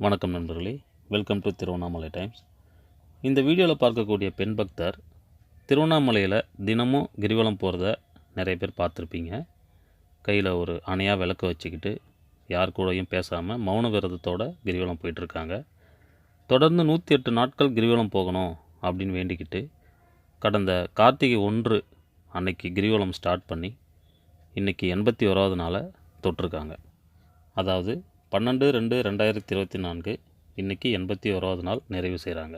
வணக்கம் நண்பர்களே. Welcome to Tiruvannamalai times இந்த வீடியோவில் பார்க்கக்கூடிய பெண் பக்தர் திருவண்ணாமலையில் தினமும் கிரிவலம் போகிறத நிறைய பேர் பார்த்துருப்பீங்க. கையில் ஒரு அணையாக விளக்க வச்சுக்கிட்டு யார் கூடயும் பேசாமல் மௌன விரதத்தோட கிரிவலம் போயிட்டுருக்காங்க. தொடர்ந்து நூற்றி எட்டு நாட்கள் கிரிவலம் போகணும் அப்படின்னு வேண்டிக்கிட்டு கடந்த கார்த்திகை ஒன்று அன்னைக்கு கிரிவலம் ஸ்டார்ட் பண்ணி இன்றைக்கி எண்பத்தி ஓராவது நாளை தொட்டிருக்காங்க. அதாவது பன்னெண்டு ரெண்டு ரெண்டாயிரத்தி இருபத்தி நான்கு இன்றைக்கி எண்பத்தி ஓராவது நாள் நிறைவு செய்கிறாங்க.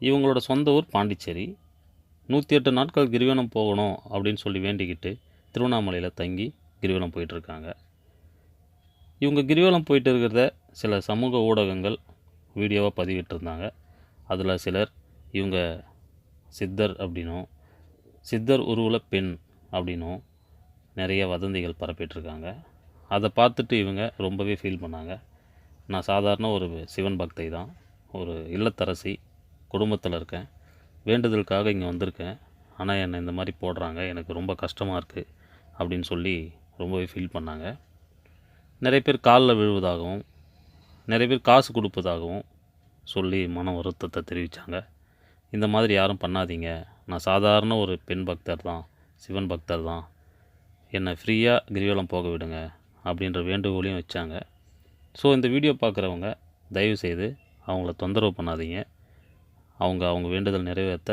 இவங்களோட சொந்த ஊர் பாண்டிச்சேரி. நூற்றி எட்டு நாட்கள் கிரிவலம் போகணும் அப்படின்னு சொல்லி வேண்டிக்கிட்டு திருவண்ணாமலையில் தங்கி கிரிவலம் போயிட்டுருக்காங்க. இவங்க கிரிவலம் போயிட்டு இருக்கிறத சில சமூக ஊடகங்கள் வீடியோவாக பதிவிட்டிருந்தாங்க. அதில் சிலர் இவங்க சித்தர் அப்படின்னும் சித்தர் உருவில் பெண் அப்படின்னும் நிறைய வதந்திகள் பரப்பிட்டுருக்காங்க. அதை பார்த்துட்டு இவங்க ரொம்பவே ஃபீல் பண்ணாங்க. நான் சாதாரண ஒரு சிவன் பக்தை தான். ஒரு இல்லத்தரசி குடும்பத்தில் இருக்கேன். வேண்டுதலுக்காக இங்கே வந்திருக்கேன். ஆனால் என்னை இந்த மாதிரி போடுறாங்க. எனக்கு ரொம்ப கஷ்டமாக இருக்குது அப்படின்னு சொல்லி ரொம்பவே ஃபீல் பண்ணாங்க. நிறைய பேர் காலில் விழுவதாகவும் நிறைய பேர் காசு கொடுப்பதாகவும் சொல்லி மன வருத்தத்தை தெரிவித்தாங்க இந்த மாதிரி யாரும் பண்ணாதீங்க. நான் சாதாரண ஒரு பெண் பக்தர் தான் சிவன் பக்தர் தான். என்னை ஃப்ரீயாக கிரிவலம் போக விடுங்க. அப்படின்ற வேண்டுகோளையும் வச்சாங்க. ஸோ இந்த வீடியோ பார்க்குறவங்க தயவுசெய்து அவங்கள தொந்தரவு பண்ணாதீங்க. அவங்க அவங்க வேண்டுதல் நிறைவேற்ற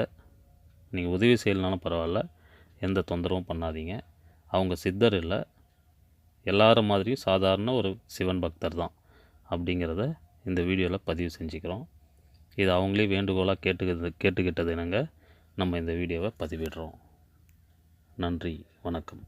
நீங்கள் உதவி செய்யலனாலும் பரவாயில்ல எந்த தொந்தரவும் பண்ணாதீங்க. அவங்க சித்தர் இல்லை எல்லாரும் மாதிரியும் சாதாரண ஒரு சிவன் பக்தர் தான் அப்படிங்கிறத இந்த வீடியோவில் பதிவு செஞ்சுக்கிறோம். இது அவங்களே வேண்டுகோளாக கேட்டுக்கிறது கேட்டுக்கிட்டது என்னங்க? நம்ம இந்த வீடியோவை பதிவிடுறோம். நன்றி வணக்கம்.